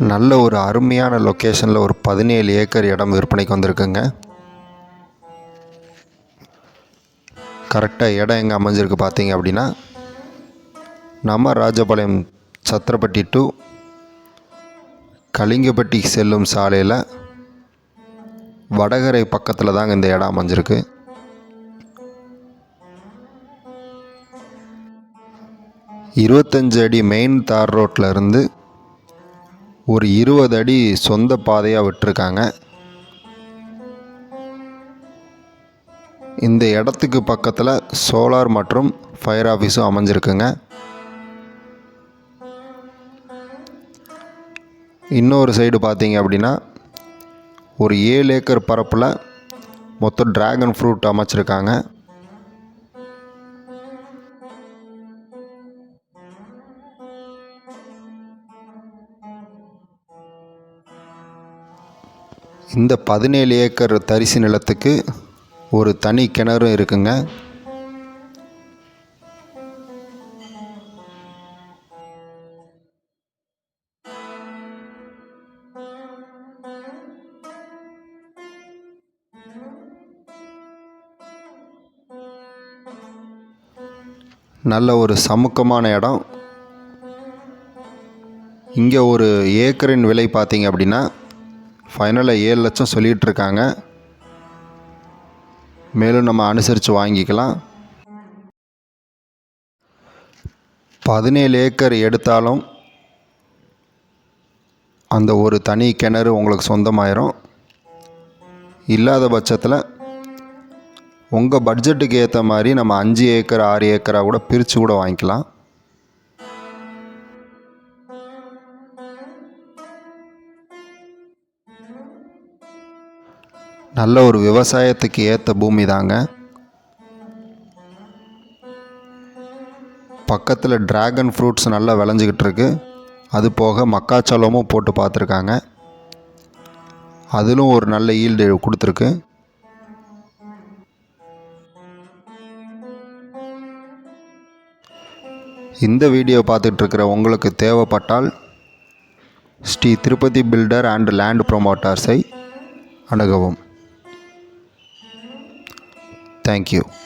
நல்ல ஒரு அருமையான லொக்கேஷனில் ஒரு பதினேழு ஏக்கர் இடம் விற்பனைக்கு வந்திருக்குங்க. கரெக்டாக இடம் எங்கே அமைஞ்சிருக்கு பார்த்தீங்க அப்படின்னா நம்ம ராஜபாளையம் சத்திரப்பட்டி டு கலிங்கப்பட்டி செல்லும் சாலையில் வடகரை பக்கத்தில் தாங்க இந்த இடம் அமைஞ்சிருக்கு. இருபத்தஞ்சு அடி மெயின் தார் ரோட்டில் இருந்து ஒரு இருபது அடி சொந்த பாதையாக விட்டுருக்காங்க. இந்த இடத்துக்கு பக்கத்தில் சோலார் மற்றும் ஃபயர் ஆஃபீஸும் அமைஞ்சிருக்குங்க. இன்னொரு சைடு பார்த்தீங்க அப்படின்னா ஒரு ஏழு ஏக்கர் பரப்பில் மொத்தம் ட்ராகன் ஃப்ரூட் அமைச்சிருக்காங்க. இந்த பதினேழு ஏக்கர் தரிசு நிலத்துக்கு ஒரு தனி கிணறும் இருக்குங்க. நல்ல ஒரு சமுக்கமான இடம். இங்கே ஒரு ஏக்கரின் விலை பார்த்தீங்க அப்படின்னா ஃபைனலாக ஏழு லட்சம் சொல்லிகிட்டு இருக்காங்க மேலும் நம்ம அனுசரித்து வாங்கிக்கலாம். பதினேழு ஏக்கர் எடுத்தாலும் அந்த ஒரு தனி கிணறு உங்களுக்கு சொந்தமாயிரும். இல்லாத பட்சத்தில் உங்கள் பட்ஜெட்டுக்கு ஏற்ற மாதிரி நம்ம அஞ்சு ஏக்கர் ஆறு ஏக்கராக கூட பிரித்து கூட வாங்கிக்கலாம். நல்ல ஒரு விவசாயத்துக்கு ஏற்ற பூமி தாங்க. பக்கத்தில் டிராகன் ஃப்ரூட்ஸ் நல்லா விளைஞ்சிக்கிட்டு இருக்கு. அது போக மக்காச்சோளமும் போட்டு பார்த்துருக்காங்க. அதிலும் ஒரு நல்ல ஈல்டு கொடுத்துருக்கு. இந்த வீடியோ பார்த்துட்ருக்கிற உங்களுக்கு தேவைப்பட்டால் Shri Tirupati builder and land ப்ரொமோட்டர்ஸை அணுகவும். Thank you.